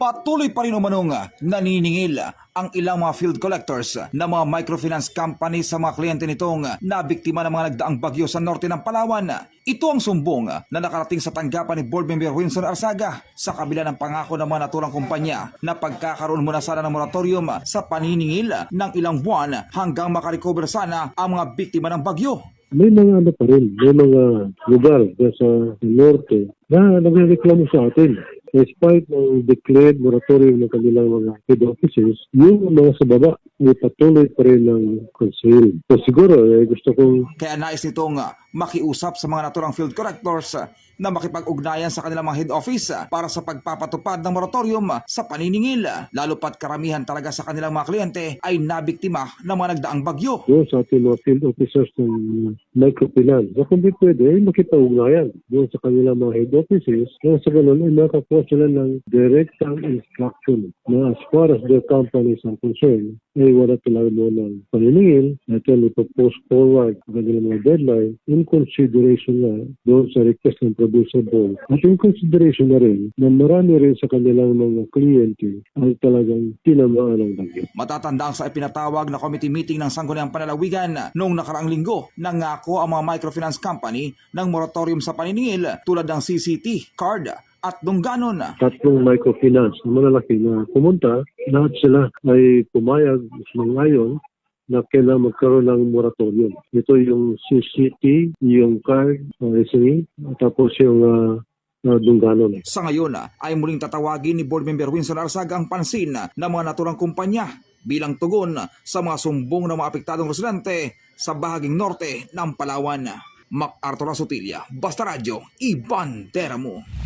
Patuloy pa rin umanong naniningil ang ilang mga field collectors na mga microfinance company sa mga kliyente nitong nabiktima ng mga nagdaang bagyo sa norte ng Palawan. Ito ang sumbong na nakarating sa tanggapan ni Board Member Winston Arsaga sa kabila ng pangako ng mga naturang kumpanya na pagkakaroon muna sana ng moratorium sa paniningil ng ilang buwan hanggang makarecover sana ang mga biktima ng bagyo. may mga ano pa rin, may mga lugar sa norte na nagreklamo sa atin. Despite ng declared moratorium ng kanilang mga head offices, yung mga sa baba, may patuloy pa rin ng conceal. So siguro, eh, gusto kong Kaya nais nitong uh, makiusap sa mga naturang field correctors uh, na makipag-ugnayan sa kanilang mga head office uh, para sa pagpapatupad ng moratorium sa paniningil. Lalo pat karamihan talaga sa kanilang mga kliyente ay nabiktima ng mga nagdaang bagyo. doon sa ating mga field officers ng microfinance. So kung di pwede, ay makipag-ugnayan doon sa kanilang mga head offices. Kaya sa ganun, ay makakuha sila ng direct instruction na as far as their companies are concerned, ay wala talaga mo ng paniningil at yan ipopost forward ang kanilang mga deadline in consideration na doon sa request ng producer board. At in consideration na rin na marami rin sa kanilang mga kliyente ay talagang tinamaan ng bagyo. Matatandaan sa ipinatawag na committee meeting ng Sangguniang Panalawigan noong nakaraang linggo nangako ang mga microfinance company ng moratorium sa paniningil tulad ng CCT, card at dungganon. tatlong microfinance na malalaki na pumunta, lahat sila ay pumayag ng ngayon na kailangan magkaroon ng moratorium. Ito yung CCT, yung card, uh, SME, tapos yung uh, uh, dungganon. Sa ngayon ah, ay muling tatawagin ni Board Member Winston Arsaga ang pansin ah, ng mga naturang kumpanya bilang tugon sa mga sumbong ng mga apektadong residente sa bahaging norte ng Palawan. MacArthur Asutilia, Basta Radyo, Iban Teramo.